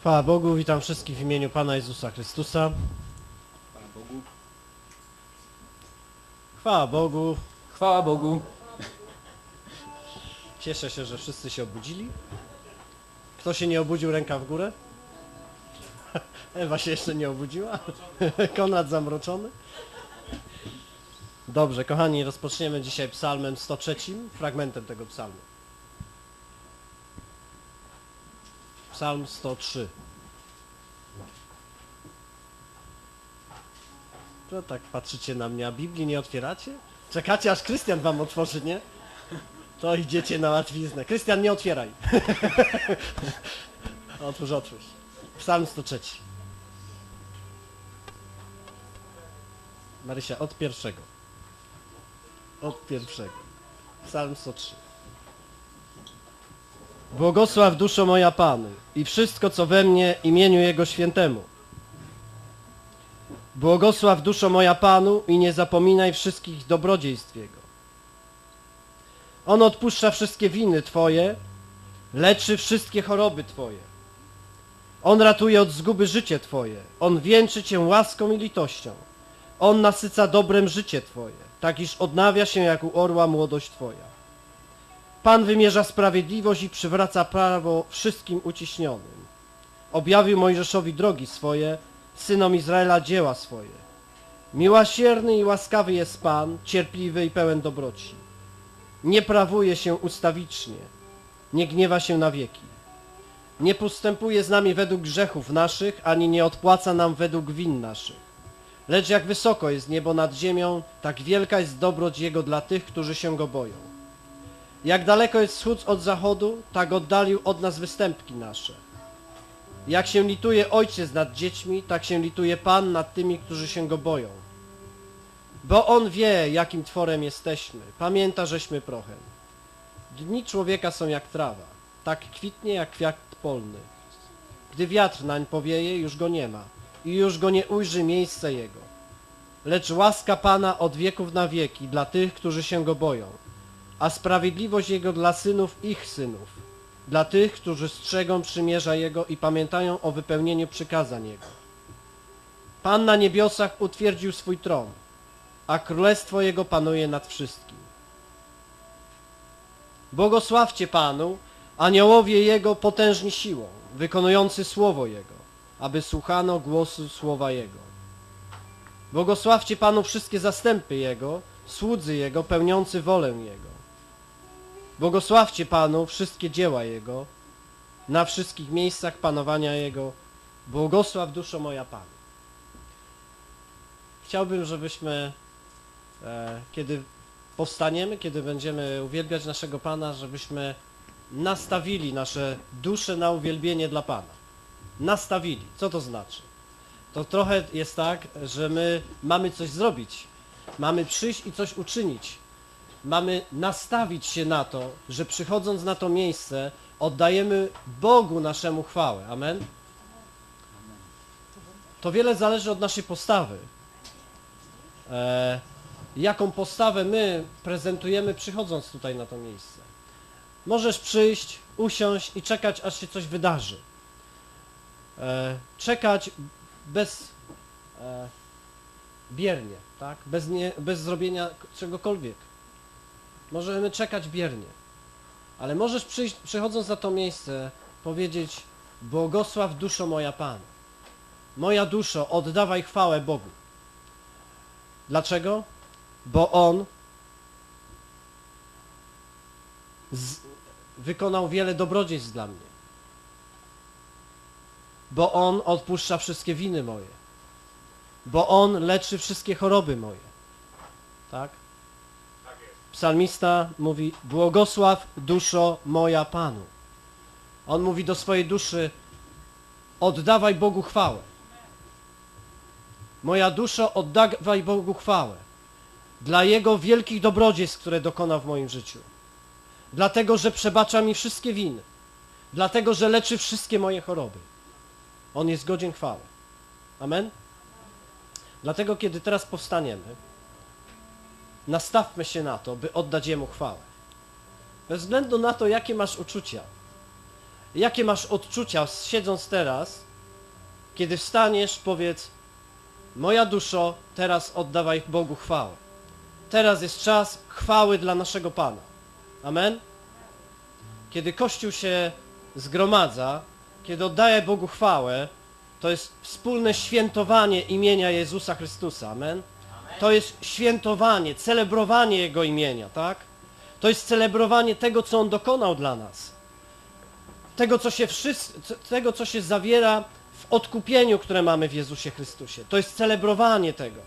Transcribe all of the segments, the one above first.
Chwała Bogu, witam wszystkich w imieniu Pana Jezusa Chrystusa. Chwała Bogu. Chwała Bogu. Chwała Bogu. Cieszę się, że wszyscy się obudzili. Kto się nie obudził, ręka w górę. Ewa się jeszcze nie obudziła. Konrad zamroczony. Dobrze, kochani, rozpoczniemy dzisiaj psalmem 103, fragmentem tego psalmu. Psalm 103. To tak patrzycie na mnie, a Biblii nie otwieracie? Czekacie aż Krystian wam otworzy, nie? To idziecie na łatwiznę. Krystian, nie otwieraj. otwórz, otwórz. Psalm 103. Marysia, od pierwszego. Od pierwszego. Psalm 103. Błogosław duszo moja Panu i wszystko co we mnie imieniu Jego świętemu. Błogosław duszo moja Panu i nie zapominaj wszystkich dobrodziejstw Jego. On odpuszcza wszystkie winy Twoje, leczy wszystkie choroby Twoje. On ratuje od zguby życie Twoje. On wieńczy Cię łaską i litością. On nasyca dobrem życie Twoje, tak iż odnawia się jak u orła młodość Twoja. Pan wymierza sprawiedliwość i przywraca prawo wszystkim uciśnionym. Objawił Mojżeszowi drogi swoje, synom Izraela dzieła swoje. Miłosierny i łaskawy jest Pan, cierpliwy i pełen dobroci. Nie prawuje się ustawicznie, nie gniewa się na wieki. Nie postępuje z nami według grzechów naszych, ani nie odpłaca nam według win naszych. Lecz jak wysoko jest niebo nad ziemią, tak wielka jest dobroć Jego dla tych, którzy się Go boją. Jak daleko jest wschód od zachodu, tak oddalił od nas występki nasze. Jak się lituje ojciec nad dziećmi, tak się lituje Pan nad tymi, którzy się Go boją. Bo On wie, jakim tworem jesteśmy, pamięta, żeśmy prochem. Dni człowieka są jak trawa, tak kwitnie jak kwiat polny. Gdy wiatr nań powieje, już go nie ma i już go nie ujrzy miejsce jego. Lecz łaska Pana od wieków na wieki dla tych, którzy się go boją, a sprawiedliwość Jego dla synów ich synów, dla tych, którzy strzegą przymierza Jego i pamiętają o wypełnieniu przykazań Jego. Pan na niebiosach utwierdził swój tron, a królestwo Jego panuje nad wszystkim. Błogosławcie Panu, aniołowie Jego potężni siłą, wykonujący słowo Jego, aby słuchano głosu słowa Jego. Błogosławcie Panu wszystkie zastępy Jego, słudzy Jego, pełniący wolę Jego. Błogosławcie Panu wszystkie dzieła Jego, na wszystkich miejscach panowania Jego. Błogosław duszo moja Panu. Chciałbym, żebyśmy, e, kiedy powstaniemy, kiedy będziemy uwielbiać naszego Pana, żebyśmy nastawili nasze dusze na uwielbienie dla Pana. Nastawili. Co to znaczy? To trochę jest tak, że my mamy coś zrobić. Mamy przyjść i coś uczynić. Mamy nastawić się na to, że przychodząc na to miejsce, oddajemy Bogu naszemu chwałę. Amen? To wiele zależy od naszej postawy. E, jaką postawę my prezentujemy przychodząc tutaj na to miejsce. Możesz przyjść, usiąść i czekać, aż się coś wydarzy. E, czekać bez e, biernie, tak? Bez, nie, bez zrobienia czegokolwiek. Możemy czekać biernie. Ale możesz przyjść, przychodząc na to miejsce, powiedzieć Błogosław duszo moja Pana. Moja duszo, oddawaj chwałę Bogu. Dlaczego? Bo On wykonał wiele dobrodziejstw dla mnie. Bo On odpuszcza wszystkie winy moje. Bo On leczy wszystkie choroby moje. Tak? Psalmista mówi, błogosław duszo moja Panu. On mówi do swojej duszy, oddawaj Bogu chwałę. Moja duszo, oddawaj Bogu chwałę. Dla Jego wielkich dobrodziejstw, które dokona w moim życiu. Dlatego, że przebacza mi wszystkie winy. Dlatego, że leczy wszystkie moje choroby. On jest godzien chwały. Amen? Dlatego, kiedy teraz powstaniemy, nastawmy się na to, by oddać Jemu chwałę. Bez względu na to, jakie masz uczucia, Jakie masz odczucia siedząc teraz, kiedy wstaniesz, powiedz Moja duszo, teraz oddawaj Bogu chwałę. Teraz jest czas chwały dla naszego Pana. Amen? Kiedy Kościół się zgromadza, kiedy oddaje Bogu chwałę, to jest wspólne świętowanie imienia Jezusa Chrystusa. Amen? To jest świętowanie, celebrowanie Jego imienia, tak? To jest celebrowanie tego, co On dokonał dla nas. Tego, co się, wszyscy, tego, co się zawiera w odkupieniu, które mamy w Jezusie Chrystusie. To jest celebrowanie tego.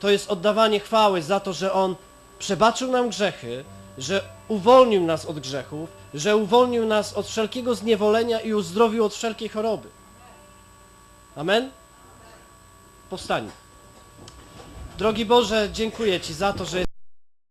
To jest oddawanie chwały za to, że On przebaczył nam grzechy, że uwolnił nas od grzechów, że uwolnił nas od wszelkiego zniewolenia i uzdrowił od wszelkiej choroby. Amen? Powstań. Drogi Boże, dziękuję Ci za to, że